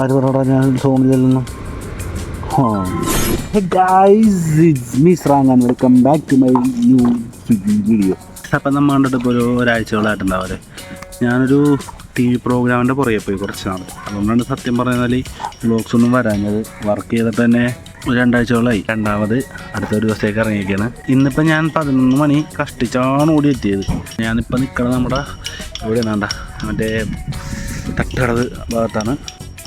ആര് പറയടാ ഞാൻ സോണിലല്ലെന്നും guys it's welcome back to my video അപ്പം നമ്മൾ കണ്ടിട്ട് ഇപ്പോൾ ഒരു ഒരാഴ്ചകളായിട്ടുണ്ടാവരെ ഞാനൊരു ടി വി പ്രോഗ്രാമിന്റെ പുറകെ പോയി കുറച്ച് നാൾ അതുകൊണ്ടാണ് സത്യം പറഞ്ഞാൽ ബ്ലോഗ്സ് ഒന്നും വരാഞ്ഞത്. വർക്ക് ചെയ്തിട്ട് തന്നെ ഒരു രണ്ടാഴ്ചകളായി. രണ്ടാമത് അടുത്ത ഒരു ദിവസത്തേക്ക് ഇറങ്ങിയിരിക്കുകയാണ്. ഇന്നിപ്പോൾ ഞാൻ പതിനൊന്ന് മണി കഷ്ടിച്ചാണ് ഓടി എത്തിയത്. ഞാനിപ്പോൾ നിൽക്കുന്നത് നമ്മുടെ ഇവിടെ വേണ്ട മറ്റേ തട്ടടത് ഭാഗത്താണ്.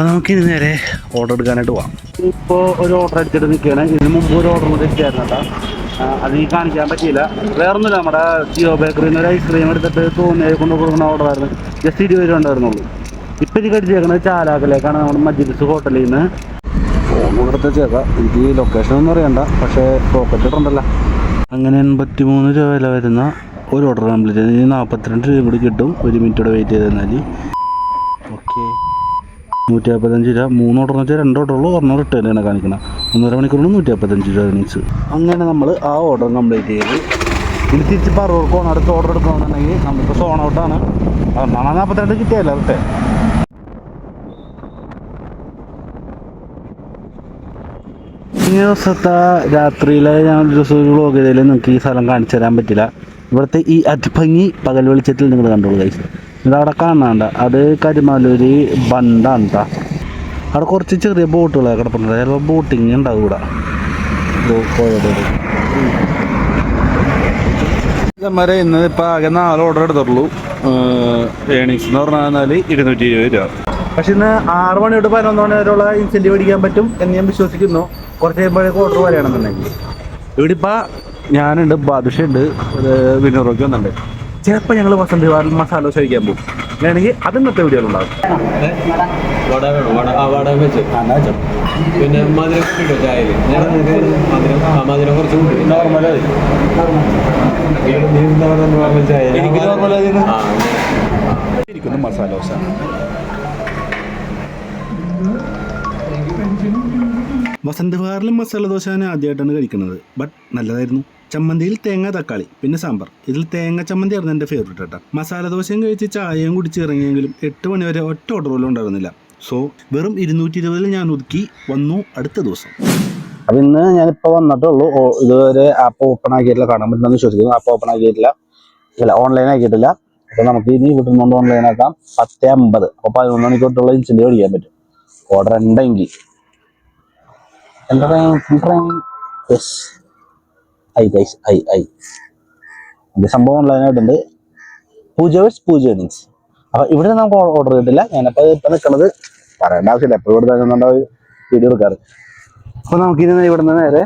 അപ്പോൾ നമുക്ക് ഇനി നേരെ ഓർഡർ എടുക്കാനായിട്ട് പോവാം. ഇപ്പോൾ ഒരു ഓർഡർ എടുത്തിട്ട് നിൽക്കുകയാണ്. ഇതിന് മുമ്പ് ഒരു ഓർഡർ കൂടെ കേട്ടോ. അത് ഈ കാണിക്കാൻ പറ്റിയില്ല. വേറൊന്നുമില്ല നമ്മുടെ ജിയോ ബേക്കറിയിൽ നിന്ന് ഒരു ഐസ്ക്രീം എടുത്തിട്ട് തോന്നിയ കൊണ്ട് കൊടുക്കുന്ന ഓർഡർ ആയിരുന്നു. ജസ്റ്റ് ഇരുപത് രൂപ ഉണ്ടായിരുന്നുള്ളൂ. ഇപ്പം ഇത് കടിച്ചേക്കുന്നത് ചാലാക്കിലേക്കാണ് നമ്മുടെ മജിദ്സ് ഹോട്ടലിൽ നിന്ന്. ഫോൺ കൊടുത്ത് ചേക്കാം എനിക്ക് ലൊക്കേഷൻ ഒന്നും അറിയണ്ട. പക്ഷേ പോക്കറ്റ് ഇട്ടുണ്ടല്ലോ. അങ്ങനെ എൺപത്തി മൂന്ന് രൂപ വില വരുന്ന ഒരു ഓർഡർ കംപ്ലീറ്റ് ചെയ്ത്. ഇനി നാൽപ്പത്തിരണ്ട് രൂപ കൂടി കിട്ടും. ഒരു മിനിറ്റോടെ വെയിറ്റ് ചെയ്ത് തന്നാൽ നൂറ്റി നാൽപ്പത്തഞ്ച് രൂപ. മൂന്ന് ഓർഡർ എന്ന് വെച്ചാൽ രണ്ട് ഓർഡർ ഉള്ളൂ. ഒരെണ്ണം റിട്ടേൺ ആണ് കാണിക്കണം. ഒന്നര മണിക്കൂറിന് നൂറ്റി നാൽപ്പത്തഞ്ച് രൂപ മീൻസ് അങ്ങനെ നമ്മൾ ആ ഓർഡർ കംപ്ലീറ്റ് ചെയ്ത് ഇനി തിരിച്ച് പറവൂർക്ക് പോകണം അടുത്ത ഓർഡർ എടുക്കണമെന്നുണ്ടെങ്കിൽ നമുക്ക് സോൺ ഔട്ടാണ് ഒന്നാണ് നാൽപ്പത്തിരണ്ട് കിട്ടിയല്ല റിട്ടേൺ ഈ ദിവസത്തെ രാത്രിയിലെ ഞാൻ ഒരു ദിവസം ഒരു വ്ളോഗ് ചെയ്തതിൽ നിങ്ങൾക്ക് ഈ സ്ഥലം കാണിച്ചു തരാൻ പറ്റില്ല. ഇവിടുത്തെ ഈ അതിഭംഗി പകൽ വെളിച്ചത്തിൽ നിങ്ങൾ കണ്ടോളൂ കൈസ് ഇതവിടെ കാണാണ്ട അത് കരിമാലൂരി ബണ്ടാണ് കേട്ടോ അവിടെ കുറച്ച് ചെറിയ ബോട്ടുകളൊക്കെ കിടപ്പുണ്ട്. ചിലപ്പോൾ ബോട്ടിങ് ഉണ്ടാവും ഇവിടെ. ഇന്ന് ഇപ്പം ആകെ നാല് ഓർഡർ എടുത്തുള്ളൂ ഏണിങ്സ് എന്ന് പറഞ്ഞാൽ ഇരുന്നൂറ്റി ഇരുപത് രൂപ. പക്ഷെ ഇന്ന് ആറ് മണി തൊട്ട് പതിനൊന്ന് മണി വരെയുള്ള ഇൻസെന്റീവ് അടിക്കാൻ പറ്റും എന്ന് ഞാൻ വിശ്വസിക്കുന്നു. കുറച്ച് കഴിയുമ്പോഴേക്ക് ഓർഡർ വരികയാണെന്നുണ്ടെങ്കിൽ. ഇവിടെ ഇപ്പം ഞാനുണ്ട് ബാദുഷ ഉണ്ട് വിനോറൊക്കെ വന്നിട്ടുണ്ട്. ചിലപ്പോൾ ഞങ്ങൾ വസന്ത് വിഹാറിൽ മസാല ദോശ കഴിക്കാൻ പോകും. വേണമെങ്കിൽ അത് ഇന്നത്തെ വീഡിയോ വട വേണം വട ആ വട വെച്ച് പിന്നെ മധുരം കിട്ടും ചായയിൽ? ഞാൻ മധുരം ആ മധുരം കുറച്ച് കൂട്ടി. എനിക്ക് ഇരിക്കുന്നു മസാല ദോശ. വസന്ത് വിഹാറിലും മസാല ദോശ ഞാൻ ആദ്യമായിട്ടാണ് കഴിക്കുന്നത്. ബട്ട് നല്ലതായിരുന്നു. ചമ്മന്തിയിൽ തേങ്ങ തക്കാളി പിന്നെ സാമ്പാർ. ഇതിൽ തേങ്ങ ചമ്മന്തി ആയിരുന്നു എന്റെ ഫേവറേറ്റ് കേട്ടോ. മസാല ദോശയും കഴിച്ച് ചായയും കുടിച്ച് ഇറങ്ങിയെങ്കിലും എട്ട് മണി വരെ ഒറ്റ ഓർഡർ പോലും ഉണ്ടായിരുന്നില്ല. സോ വെറും ഇരുന്നൂറ്റി ഇരുപതിൽ ഞാൻ ഒതുക്കി വന്നു അടുത്ത ദിവസം. അപ്പം ഇന്ന് ഞാനിപ്പോൾ വന്നിട്ടുള്ളൂ. ഇതുവരെ ആപ്പ് ഓപ്പൺ ആക്കിയിട്ടില്ല. കാണാൻ പറ്റുമെന്ന് വിശ്വസിക്കുന്നു. ആപ്പ് ഓപ്പൺ ആക്കിയിട്ടില്ല. ഇല്ല ഓൺലൈൻ ആക്കിയിട്ടില്ല. അപ്പൊ നമുക്ക് ഇനി വീട്ടിൽ ഓൺലൈൻ ആക്കാം. പത്ത് അമ്പത്. അപ്പോൾ പതിനൊന്ന് മണിക്ക് തൊട്ടുള്ള ഇൻസിന്റെ മേടിക്കാൻ പറ്റും. ഓർഡർ ഉണ്ടെങ്കിൽ. Yes I guys I I ഇത് സംഭവം ഓൺലൈനായിട്ടുണ്ട് പൂജ വെച്ച് പൂജ ഏണിങ്സ് അപ്പോൾ ഇവിടെ നമുക്ക് ഓർഡർ കിട്ടില്ല ഞാനപ്പോൾ ഇപ്പം നിൽക്കുന്നത് പറയേണ്ട ആവശ്യമില്ല. എപ്പോഴും ഇവിടെ തന്നെ വീഡിയോ എടുക്കാറ്. അപ്പോൾ നമുക്കിനി ഇവിടെ നിന്ന് നേരെ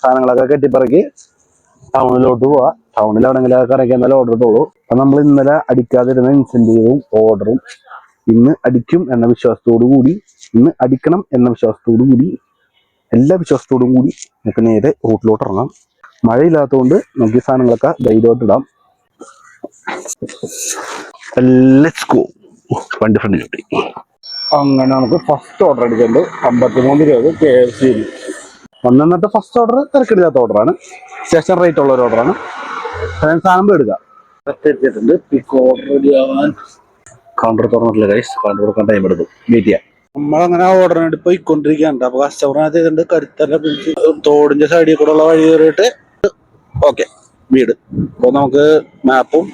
സാധനങ്ങളൊക്കെ കെട്ടിപ്പറക്കി ടൗണിലോട്ട് പോവാം. ടൗണിൽ എവിടെയെങ്കിലും ഇറക്കി എന്നാലും ഓർഡർ ഇട്ടുള്ളൂ അപ്പം നമ്മൾ ഇന്നലെ അടിക്കാതിരുന്ന ഇൻസെന്റീവും ഓർഡറും ഇന്ന് അടിക്കും എന്ന വിശ്വാസത്തോടു കൂടി ഇന്ന് അടിക്കണം എന്ന വിശ്വാസത്തോടു കൂടി എല്ലാ വിശ്വാസത്തോടും കൂടി നമുക്ക് നേരെ റൂട്ടിലോട്ട് ഇറങ്ങാം. മഴയില്ലാത്തതുകൊണ്ട് നമുക്ക് ഈ സാധനങ്ങളൊക്കെ ധൈര്യമായിട്ട് ഇടാം. ലെറ്റ്സ് ഗോ വണ്ടി ഫ്രണ്ട് കിട്ടി അങ്ങനെ നമുക്ക് ഫസ്റ്റ് ഓർഡർ എടുക്കേണ്ടത് അമ്പത്തിമൂന്ന് രൂപ കെ എഫ് സി വന്നിട്ട് ഫസ്റ്റ് ഓർഡർ തിരക്കിടില്ലാത്ത ഓർഡറാണ് സ്റ്റേഷൻ റേറ്റ് ഉള്ള ഒരു ഓർഡറാണ് ഞാൻ സാധനം എടുക്കാം. പിക്ക് ഓർഡർ റെഡി ആവാൻ. കൗണ്ടർ തുറന്നിട്ടില്ല കൗണ്ടർ തുറക്കാൻ ടൈം എടുക്കും വെയിറ്റ് ചെയ്യാം. നമ്മളങ്ങനെ ഓർഡറിനായിട്ട് പോയിക്കൊണ്ടിരിക്കുകയാണ്. അപ്പൊ കസ്റ്റമറിനകത്ത് ചെയ്തിട്ടുണ്ട് കരുത്തല്ല പിടിച്ച് തോടിന്റെ സൈഡിൽ കൂടെ ഉള്ള വഴി കയറിയിട്ട് ഓക്കെ വീട്. അപ്പോൾ നമുക്ക് മാപ്പും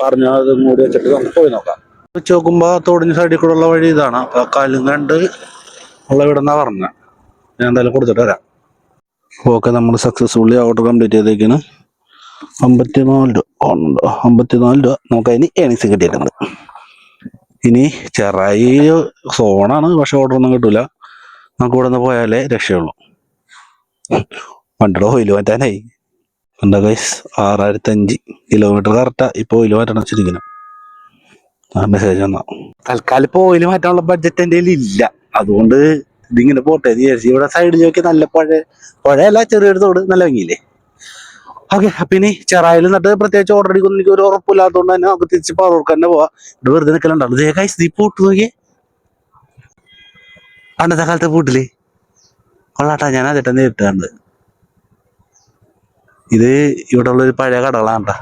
പറഞ്ഞതും കൂടി വെച്ചിട്ട് നമുക്ക് പോയി നോക്കാം. വെച്ച് നോക്കുമ്പോൾ തോടിന്റെ സൈഡിൽ കൂടെ ഉള്ള വഴി ഇതാണ്. അപ്പൊ കലുങ്കണ്ട് ഉള്ള വീടെന്നാ നിന്നാ പറഞ്ഞത് ഞാൻ എന്തായാലും കൊടുത്തിട്ട് വരാം. ഓക്കെ നമ്മൾ സക്സസ്ഫുള്ളി ഓർഡർ കംപ്ലീറ്റ് ചെയ്തേക്കാണ്. അമ്പത്തിനാല് രൂപ. ഓണുണ്ടോ അമ്പത്തിനാല് രൂപ. നമുക്ക് അതിന് ഏണിങ്സ് കിട്ടിയിട്ടുണ്ട്. ഇനി ചെറായി സോണാണ് പക്ഷെ ഓർഡർ ഒന്നും കിട്ടൂല. നമുക്ക് ഇവിടെ നിന്ന് പോയാലേ രക്ഷയുള്ളൂ. വണ്ടിയുടെ ഓയിൽ മാറ്റാനായി. എന്താ കൈസ് ആറായിരത്തി അഞ്ച് കിലോമീറ്റർ കറക്റ്റാ ഇപ്പൊ ഓയിൽ മാറ്റണം വെച്ചിരിക്കണം ആ മെസ്സേജ് വന്നാ. തൽക്കാലം ഇപ്പൊ ഓയിൽ മാറ്റാനുള്ള ബഡ്ജറ്റ് എന്റെ ഇല്ല. അതുകൊണ്ട് ഇതിങ്ങനെ പോട്ടെ ഇവിടെ സൈഡിൽ നോക്കി നല്ല പുഴ പുഴയല്ല ചെറിയൊരു തോട് നല്ല ഭംഗിയില്ലേ? ഓക്കെ അപ്പൊ ഇനി ചെറായിൽ നിന്നിട്ട് പ്രത്യേകിച്ച് ഓർഡർ അടിക്കുന്ന എനിക്ക് ഒരു ഉറപ്പില്ലാത്തതുകൊണ്ട് തന്നെ നമുക്ക് തിരിച്ച് പറവൂർക്ക് തന്നെ പോവാം. ഇവിടെ വെറുതെ നിൽക്കലുണ്ടാവും ദേഹായി നീ പൂട്ട് നോക്കിയേ. പണ്ടത്തെ കാലത്തെ പൂട്ടിൽ. കൊള്ളാട്ടാ ഞാൻ അതിട്ട് നേരിട്ട് ഇത് ഇവിടെ ഉള്ളൊരു പഴയ കടകളാണ്.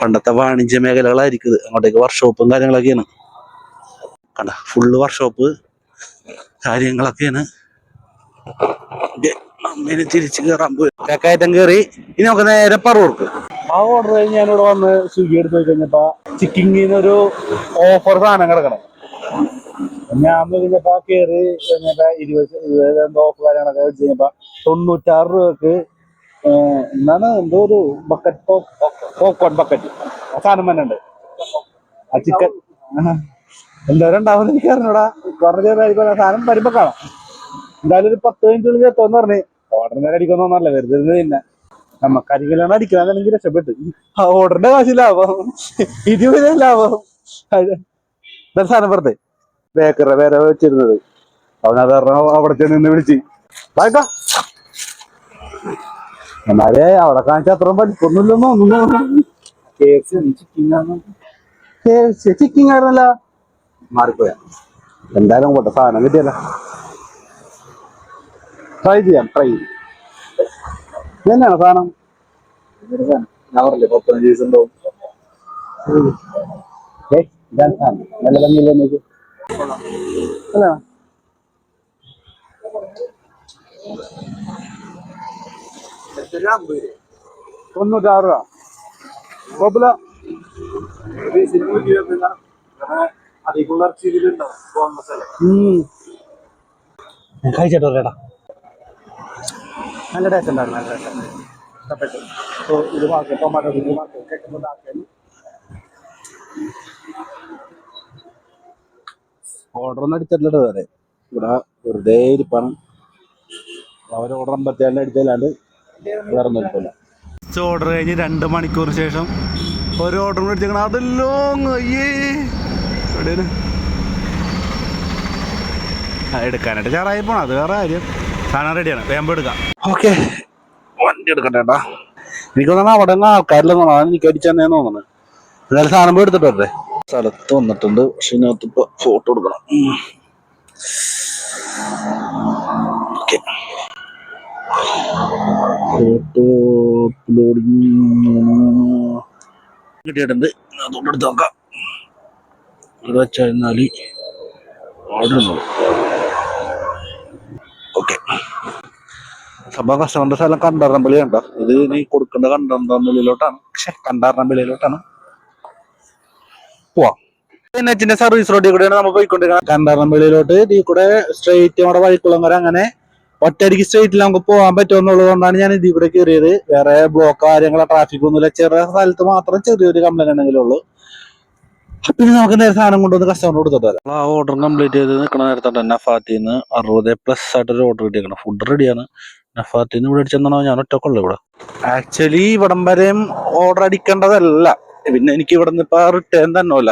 പണ്ടത്തെ വാണിജ്യ മേഖലകളായിരിക്കും ഇത്. അങ്ങോട്ടേക്ക് വർക്ക്ഷോപ്പും കാര്യങ്ങളൊക്കെയാണ്. കണ്ട? ഫുള്ള് വർക്ക്ഷോപ്പ് കാര്യങ്ങളൊക്കെയാണ്. അമ്മേനെ തിരിച്ചു കയറാൻ പോയി. കയറ്റം കയറി ഇനി നമുക്ക് നേരെ പറവൂർക്ക്. ആ ഓർഡർ കഴിഞ്ഞ് ഞാനിവിടെ വന്ന് സ്വിഗ്ഗി എടുത്ത് പോയി കഴിഞ്ഞപ്പോ ചിക്കിങ്ങിനൊരു ഓഫർ സാധനം കിടക്കണം. ഞാൻ കഴിഞ്ഞപ്പോ കയറി കഴിഞ്ഞപ്പോ ഇരുപത് ഇരുപത് എന്തോ ഓഫർ കാര്യങ്ങളൊക്കെ വെച്ച് കഴിഞ്ഞപ്പോ തൊണ്ണൂറ്റാറ് രൂപക്ക് എന്നാണ് എന്തോ ഒരു ബക്കറ്റ് പോപ്കോൺ ബക്കറ്റ് ആ സാധനം തന്നെ ഉണ്ട്. ആ ചിക്കൻ എന്തോരം ഉണ്ടാവുന്ന എനിക്ക് അറിഞ്ഞൂടാ. കുറഞ്ഞ സാധനം വരുമ്പോ കാണാം. എന്തായാലും ഒരു പത്ത് മിനിറ്റ് ഉള്ളിൽ എത്തുമെന്ന് പറഞ്ഞ് ഓർഡർ നേരം അടിക്കുന്നൊന്നല്ല വെറുതെ ഇരുന്ന് പിന്നെ നമുക്ക് അരിക്കലാണ് അടിക്കാന്നെങ്കിൽ രക്ഷപ്പെട്ട്. ആ ഓർഡറിന്റെ കാശ് ഇരുപത് ലാഭം. സാധനം വെറുതെ ബേക്കറി വേറെ വെച്ചിരുന്നത്. അവനത് അവിടെ ചെന്ന് വിളിച്ച്. വായിക്കാം എന്നാലേ അവിടെ കാണിച്ച അത്രയും പഠിപ്പൊന്നുമില്ലെന്നോ ആയിരുന്നല്ല. മാറിപ്പോയാ. എന്തായാലും കൊട്ട സാധനം കിട്ടിയല്ല. ട്രൈ ചെയ്യാം ട്രൈ ഇതന്നെയാണ് സാധനം? നല്ല ഭംഗിയില്ലേ നോക്കി? അല്ല. തൊണ്ണൂറ്റാറ് രൂപ. ബബുല കഴിച്ചിട്ടോ ചേട്ടാ നല്ല ടേസ്റ്റ് ഉണ്ടായിരുന്നു നല്ല ടേസ്റ്റ് ഇഷ്ടപ്പെട്ടു. സോ ഇത് മാർക്ക് ടൊമാറ്റോ ഇത് മാർക്ക് ആക്കിയാലും ഓർഡർ ഒന്നും അടിച്ചിട്ടില്ല വേറെ ഇവിടെ വെറുതെ ഇരിപ്പാണ്. അവർ ഓർഡർ അമ്പത്തിയാലിന് അടിച്ചല്ലാണ്ട് വേറെ ഒന്നും ഇരിപ്പില്ല ഓർഡർ കഴിഞ്ഞ് രണ്ട് മണിക്കൂറിന് ശേഷം ഒരു ഓർഡർ കൂടി അതല്ലോ അയ്യേ. എവിടെയാണ്? ആ, എടുക്കാനായിട്ട് ചാറായി പോണം. അത് വേറെ കാര്യം. സാധനം റെഡിയാണ് വേമ്പ് എടുക്കാം. ഓക്കെ. വണ്ടി എടുക്കട്ടെ ഏട്ടാ. എനിക്ക് തോന്നുന്നു അവിടെ നിന്ന് ആൾക്കാരില്ലെന്നാണ് അതാണ് എനിക്ക് അടിച്ചെന്നേന്ന് തോന്നുന്നത് എന്നാലും സാധനം എടുത്തിട്ട് വരട്ടെ. സ്ഥലത്ത് വന്നിട്ടുണ്ട്. പക്ഷെ ഇതിനകത്ത് ഇപ്പൊ ഫോട്ടോ എടുക്കണം. ഓക്കെ. ഫോട്ടോ അപ്ലോഡിങ് കിട്ടിയിട്ടുണ്ട്. അതുകൊണ്ട് എടുത്ത് നോക്കാം. ഇവിടെ വെച്ചാൽ ഓർഡർ ഓക്കെ സംഭവം കസ്റ്റമറിന്റെ സ്ഥലം കണ്ടാറമ്പള്ളി കണ്ട ഇത് നീ കൊടുക്കേണ്ട കണ്ടാറമ്പള്ളിയിലോട്ടാണ് പക്ഷെ കണ്ടാറമ്പള്ളിയിലോട്ടാണ് പോവാം. എന്നെ സർവീസ് റോഡിൽ കൂടെയാണ് നമ്മൾ പോയിക്കൊണ്ടിരിക്കുന്നത്. കണ്ടാറമ്പള്ളിയിലോട്ട് ഇതിൽ കൂടെ സ്ട്രെയിറ്റ് നമ്മുടെ വഴിക്കുളം വരെ അങ്ങനെ ഒറ്റയടിക്ക് സ്ട്രെയിറ്റിൽ നമുക്ക് പോകാൻ പറ്റുമെന്നുള്ളത് കൊണ്ടാണ് ഞാൻ ഇതിൽ കൂടെ കയറിയത്. വേറെ ബ്ലോക്ക് കാര്യങ്ങളോ ട്രാഫിക് ഒന്നുമില്ല. ചെറിയ സ്ഥലത്ത് മാത്രം ചെറിയൊരു കംപ്ലൈന്റ് ഉണ്ടെങ്കിലേ ഉള്ളൂ. പിന്നെ നമുക്ക് നേരെ സാധനം കൊണ്ടുവന്ന് കസ്റ്റമർ കൊടുത്തിട്ട് വരാം. ആ ഓർഡർ കംപ്ലീറ്റ് ചെയ്ത് നിൽക്കുന്ന നേരത്തെ തന്നെ ഫാത്തിന്ന് അറുപത് പ്ലസ് ആയിട്ടൊരു ഓർഡർ കിട്ടിയേക്കണം. ഫുഡ് റെഡിയാണ് നഫാത്തിൽ നിന്ന് ഇവിടെ അടിച്ചെന്നാണോ ഞാൻ ഒറ്റക്കുള്ളൂ ഇവിടെ. ആക്ച്വലി ഇവിടം വരെയും ഓർഡർ അടിക്കേണ്ടതല്ല. പിന്നെ എനിക്ക് ഇവിടെ നിന്ന് ഇപ്പൊ റിട്ടേൺ തന്നല്ല.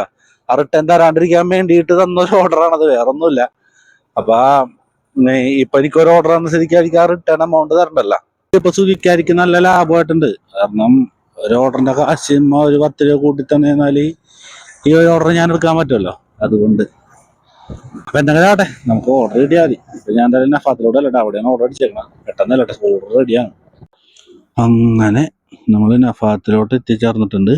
ആ റിട്ടേൺ തരാണ്ടിരിക്കാൻ വേണ്ടിയിട്ട് തന്ന ഒരു ഓർഡറാണത് വേറെ ഒന്നുമില്ല അപ്പൊ ഇപ്പൊ എനിക്ക് ഒരു ഓർഡർ എനിക്ക് ആ റിട്ടേൺ എമൗണ്ട് തരണ്ടല്ല. ഇപ്പൊ സുഖിക്കായിരിക്കും നല്ല ലാഭമായിട്ടുണ്ട്. കാരണം ഒരു ഓർഡറിന്റെ കാശ് ഒരു പത്ത് രൂപ കൂട്ടി തന്നേന്നാൽ ഈ ഒരു ഓർഡർ ഞാൻ എടുക്കാൻ പറ്റുമല്ലോ. അതുകൊണ്ട് അപ്പൊ നമുക്ക് ഓർഡർ കിട്ടിയാൽ മതി. ഞാൻ എന്തായാലും നഫാത്തിലൂടെ അല്ലട്ടെ അവിടെയാണ് ഓർഡർ അടിച്ചേക്കണം. പെട്ടെന്നല്ലട്ടെ. ഓർഡർ റെഡിയാണ് അങ്ങനെ നമ്മൾ നഫാത്തിലോട്ട് എത്തിച്ചേർന്നിട്ടുണ്ട്.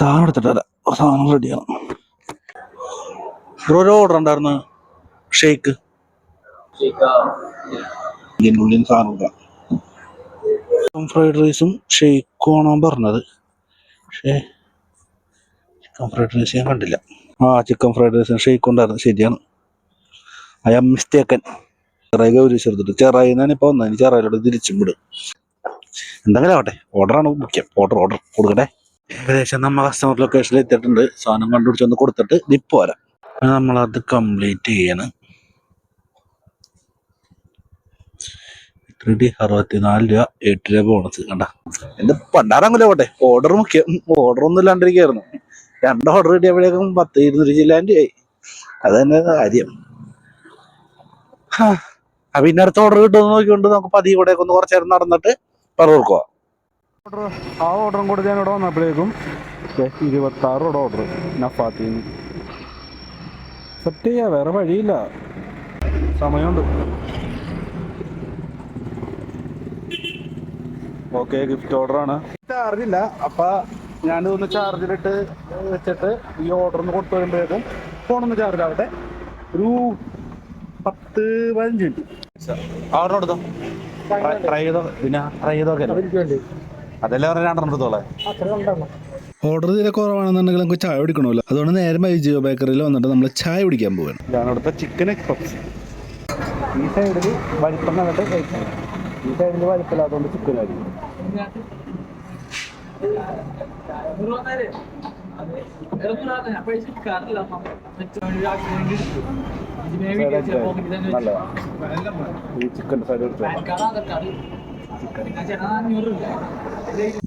സാധനം എടുത്തിട്ട് സാധനം റെഡിയാണ് ബ്രോ ഒരു ഓർഡർ ഉണ്ടായിരുന്നു. ഷേക്ക്. ഇതിനുള്ളിൽ സാധനം ഫ്രൈഡ് റൈസും ഷേക്കും ആണോ പറഞ്ഞത്. പക്ഷേ ചിക്കൻ ഫ്രൈഡ് റൈസ് ഞാൻ കണ്ടില്ല. ആ ചിക്കൻ ഫ്രൈഡ് റൈസ് ഷെയ്ക്ക് ഉണ്ടായിരുന്നു. ശരിയാണ്. I am mistaken Cherai Gauri ചെറുതിട്ട് Cherai ഞാനിപ്പോൾ വന്നത്. ഇനി ചെറായിലോട്ട് തിരിച്ചും വിടും. എന്തെങ്കിലും ആവട്ടെ. ഓർഡറാണ് മുഖ്യം. ഓർഡർ ഓർഡർ കൊടുക്കട്ടെ. ഏകദേശം നമ്മൾ കസ്റ്റമർ ലൊക്കേഷനിൽ എത്തിയിട്ടുണ്ട്. സാധനം കണ്ടുപിടിച്ചൊന്ന് കൊടുത്തിട്ട് ഇപ്പൊ വരാം. നമ്മളത് കംപ്ലീറ്റ് ചെയ്യണം. റെഡി അറുപത്തിനാല് രൂപ. എട്ട് രൂപ ബോണസ് കണ്ട. എന്റെ പണ്ടാറങ്ങൂല പോട്ടെ. ഓർഡർ മുഖ്യം. ഓർഡർ ഒന്നും ഇല്ലാണ്ടിരിക്കായിരുന്നു രണ്ട് ഓർഡർ കിട്ടിയപ്പോഴേക്കും പത്ത് ഇരുന്നൂറ് ജില്ലാന്റെ ആയി. അത് തന്നെ കാര്യം. ഹാ. അപ്പൊ ഇന്ന അടുത്ത ഓർഡർ കിട്ടുമെന്ന് നോക്കിക്കൊണ്ട് നമുക്ക് പതി കൂടെ ഒന്ന് കുറച്ച് നേരം നടന്നിട്ട് പറവൂർക്കോ ഓർഡർ ആ ഓർഡറും കൂടെ ഞാൻ ഇവിടെ വന്നപ്പോഴേക്കും ഇരുപത്തി ആറ് ഓർഡർ നഫാത്തിന് സെറ്റ് ചെയ്യാ വേറെ വഴിയില്ല. സമയമുണ്ട്. ഓക്കെ ഗിഫ്റ്റ് ഓർഡർ ആണ്. ചാർജ് ഇല്ല അപ്പൊ ഞാനിതൊന്ന് ചാർജിലിട്ട് വെച്ചിട്ട് ഈ ഓർഡർ ഒന്ന് കൊടുത്തു വരുമ്പോഴേക്കും ഫോണൊന്ന് ചാർജ് ആവട്ടെ. ഒരു പത്ത് പതിനഞ്ച് മിനിറ്റ്. എടുത്തോ? ട്രൈ ചെയ്തോ? പിന്നെ ട്രൈ ചെയ്തോക്കെ അതല്ലേ പറഞ്ഞ രണ്ടെണ്ണം എടുത്തോളെ. ഓർഡർ ചെയ്ത കുറവാണെന്നുണ്ടെങ്കിൽ നമുക്ക് ചായ കുടിക്കണമല്ലോ. അതുകൊണ്ട് നേരെ മൈജിയോ ബേക്കറിയിൽ വന്നിട്ട് നമ്മൾ ചായ കുടിക്കാൻ പോവാണ്. ഞാനവിടുത്തെ ചിക്കൻ എക്സ്പ്രസ് ഈ സൈഡിൽ വലിപ്പം കണ്ടിട്ട് കഴിക്കാം ഈ സൈഡിൽ വലിപ്പമില്ലാത്തതുകൊണ്ട് ചിക്കൻ ആയിരിക്കും നല്ലതാണ് ഈ ചിക്കന്റെ സൈഡ് എടുത്തു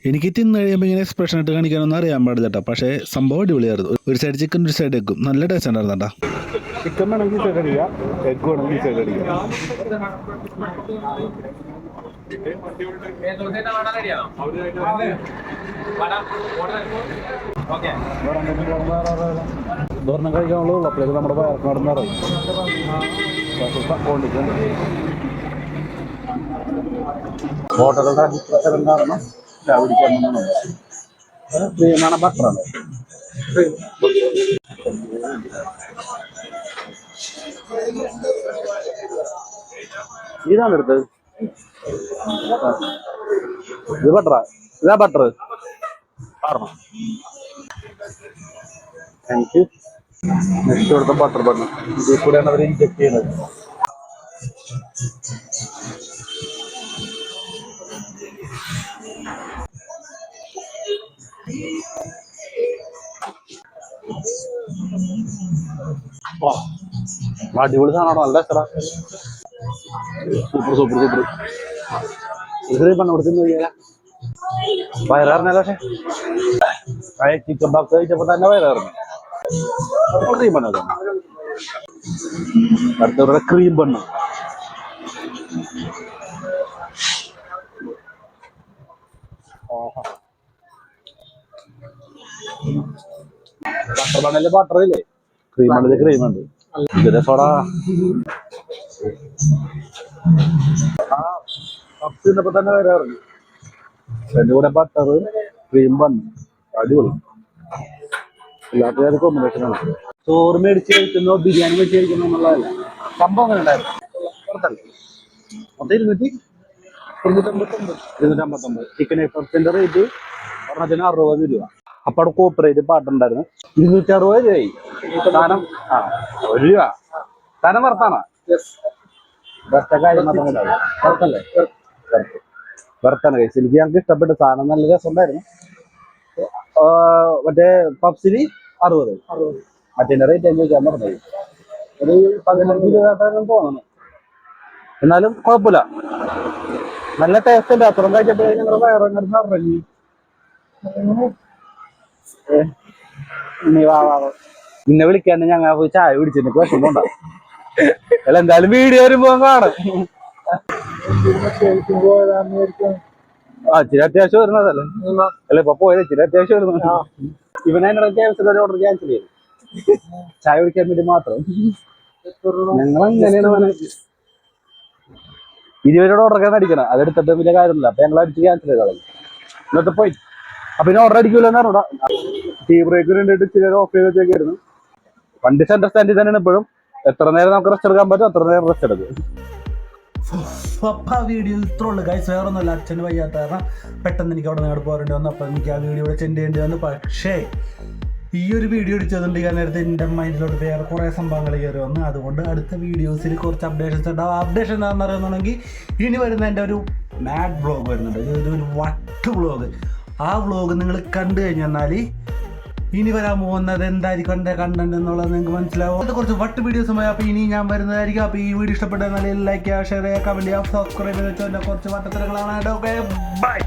എനിക്ക് തിന്ന് കഴിയുമ്പോൾ ഇങ്ങനെ എക്സ്പ്രഷൻ ഇട്ട് കാണിക്കാനൊന്നും അറിയാൻ പാടില്ല കേട്ടോ പക്ഷേ സംഭവം അടിപൊളിയായിരുന്നു. ഒരു സൈഡ് ചിക്കൻ ഒരു സൈഡ് വെക്കും നല്ല ടേസ്റ്റ് ഉണ്ടായിരുന്നു കേട്ടോ ചിക്കൻ വേണമെങ്കിൽ സൈഡ് എഗ്ഗ് വേണമെങ്കിൽ സൈഡ് ദൂരം കഴിക്കാനുള്ള നമ്മുടെ വയർക്ക് നടന്ന് ഇറങ്ങി. ഹോട്ടലുകളുടെ അടിസ്ഥാനം കാരണം ചായ കുടിക്കാൻ ക്രീമാണ് ബട്ടറാണ് ഇതാണ് എടുത്തത്? ഇത് ബട്ടറാ ഇതാ ബട്ടർ ആറണം താങ്ക് യു നെക്സ്റ്റ് കൊടുത്ത ബട്ടർ ബണ്ണ് ഇതിൽ കൂടെയാണ് അവർ ഇൻജക്ട് ചെയ്യുന്നത്. അടിപൊളി സാധനമാണ്. നല്ല സ്ഥലം സൂപ്പർ സൂപ്പർ സൂപ്പർ ഇത്രയും പണം കൊടുത്തു നോക്കിയാല പക്ഷെ. പക്ഷേ ചിക്കൻ ബോക്സ് കഴിച്ചപ്പോ തന്നെ വയറാറിന് ക്രീം ബണ്ണ് അടുത്തവരുടെ ക്രീം ബണ്ണ് ബട്ടർ ബട്ടർ ഇല്ലേ? ക്രീം ബണ്ണിൽ ക്രീം ഉണ്ട്. ഇതിന്റെ സോഡ കപ്പ് ഇന്നപ്പോ തന്നെ വരാറുണ്ട്. എന്റെ കൂടെ ബട്ടർ ക്രീം ബൺ അടിപൊളി. എല്ലാത്ത കോമ്പിനേഷൻ ആണ്. ചോറ് മേടിച്ച് കഴിക്കുന്നോ ബിരിയാണി മേടിച്ച് കഴിക്കുന്നോ എന്നുള്ളതല്ല. സംഭവം അങ്ങനെ ഉണ്ടായിരുന്നു. പുറത്തല്ലേ മൊത്തം ഇരുന്നൂറ്റി തൊണ്ണൂറ്റൊമ്പത്തൊമ്പത് ഇരുന്നൂറ്റമ്പത്തൊമ്പത്. ചിക്കൻ എക്സ്പ്രസിന്റെ റേറ്റ് ഒരെണ്ണത്തിന് അറുപത് രൂപ. അപ്പൊ അവിടെ കോപ്പറേറ്റ് പാട്ടുണ്ടായിരുന്നു ഇരുന്നൂറ്റി അറുപത് രൂപയായി. സാധനം ആ ഒരു രൂപ. സാധനം വറുത്താണോ വെറുത്ത കാര്യം മാത്രം ഉണ്ടാവും വറുത്തല്ലേ വറുത്ത് വറുത്താണ് കഴിച്ചത് എനിക്ക് ഞങ്ങൾക്ക് ഇഷ്ടപ്പെട്ട സാധനം നല്ല രസമുണ്ടായിരുന്നു. മറ്റേ പപ്സിന് അറുപത്. മറ്റേ റേറ്റ് ചോദിക്കാൻ പറഞ്ഞത്. ഒരു പതിനഞ്ച് രൂപ തോന്നുന്നു. എന്നാലും കുഴപ്പമില്ല. നല്ല ടേസ്റ്റ് ഉണ്ട്. അത്രയും കഴിച്ചപ്പോൾ ഞങ്ങളുടെ വയറങ്ങടുന്ന് ഇറങ്ങി നീ വാ വാ വാ. നിന്നെ വിളിക്കാണ്ട് ഞങ്ങൾ പോയി ചായ പിടിച്ചിട്ട് വിഷമം ഉണ്ടാവും അല്ല എന്തായാലും വീഡിയോ വരുമ്പോ കാണും. ആ ഇച്ചിരി അത്യാവശ്യം വരുന്നതല്ലേ? അല്ല ഇപ്പൊ പോയത് ഇച്ചിരി അത്യാവശ്യം വരുന്നു. ഇവനെ ക്യാൻസൽ ഒരു ഓർഡർ ക്യാൻസൽ ചെയ്തു. ചായ കുടിക്കാൻ വേണ്ടി മാത്രം. ഞങ്ങൾ അങ്ങനെയാണ് മോനെ ഇരുപതിനോട് ഓർഡർ അടിക്കണം അതെടുത്തിട്ട് പിന്നെ കാര്യമില്ല. അപ്പൊ ഞങ്ങൾ അടിച്ച് ക്യാൻസൽ ചെയ്ത് കളഞ്ഞു ഇന്നത്തെ പോയി. അപ്പൊ ഇനി ഓർഡർ അടിക്കൂലെന്ന് പറഞ്ഞാ ടീ ബ്രേക്ക് വേണ്ടിട്ട് ഇച്ചിരി ഓഫ് ചെയ്ത് വെച്ചേക്കായിരുന്നു വണ്ടി സെന്റർ സ്റ്റാൻഡിൽ തന്നെയാണ് ഇപ്പോഴും. എത്ര നേരം നമുക്ക് റെസ്റ്റ് എടുക്കാൻ പറ്റും അത്ര നേരം റെസ്റ്റ് എടുക്കും. വീഡിയോ ഇത്ര ഉള്ളു. ഗൈസ് വേറെ ഒന്നുമില്ല അച്ഛന് വയ്യാത്ത കാരണം പെട്ടെന്ന് എനിക്ക് അവിടെ നേടി പോരേണ്ടി വന്നു. അപ്പം എനിക്ക് ആ വീഡിയോ ഇവിടെ ചെൻഡ് ചെയ്യേണ്ടി വന്നു. പക്ഷേ ഈ ഒരു വീഡിയോ അടിച്ചതുകൊണ്ട് ഞാൻ നേരത്തെ എന്റെ മൈൻഡിലോട്ട് വേറെ കുറേ സംഭവങ്ങൾ കയറി വന്നു. അതുകൊണ്ട് അടുത്ത വീഡിയോസിൽ കുറച്ച് അപ്ഡേഷൻസ് ഉണ്ടാവും. അപ്ഡേഷൻ എന്താണെന്ന് അറിയുന്നുണ്ടെങ്കിൽ ഇനി വരുന്ന എന്റെ ഒരു മാഡ് ബ്ലോഗ് വരുന്നുണ്ട്. ഒരു വട്ട് ബ്ലോഗ് ആ ബ്ലോഗ് നിങ്ങൾ കണ്ടു കഴിഞ്ഞാൽ ഇനി വരാൻ പോകുന്നത് എന്തായിരിക്കും? എന്റെ കണ്ടന്റ് എന്നുള്ളത് നിങ്ങൾക്ക് മനസ്സിലാവും. അത് കുറച്ച് വട്ട് വീഡിയോസുമായി അപ്പോൾ ഇനി ഞാൻ വരുന്നതായിരിക്കും. അപ്പോൾ ഈ വീഡിയോ ഇഷ്ടപ്പെട്ട നല്ല ലൈക്ക് ഷെയർ ചെയ്യുക കമന്റ് ചെയ്യുക സബ്സ്ക്രൈബ് ചെയ്ത് വെച്ചാൽ കുറച്ച് വട്ടത്തരങ്ങളാണ്. Okay bye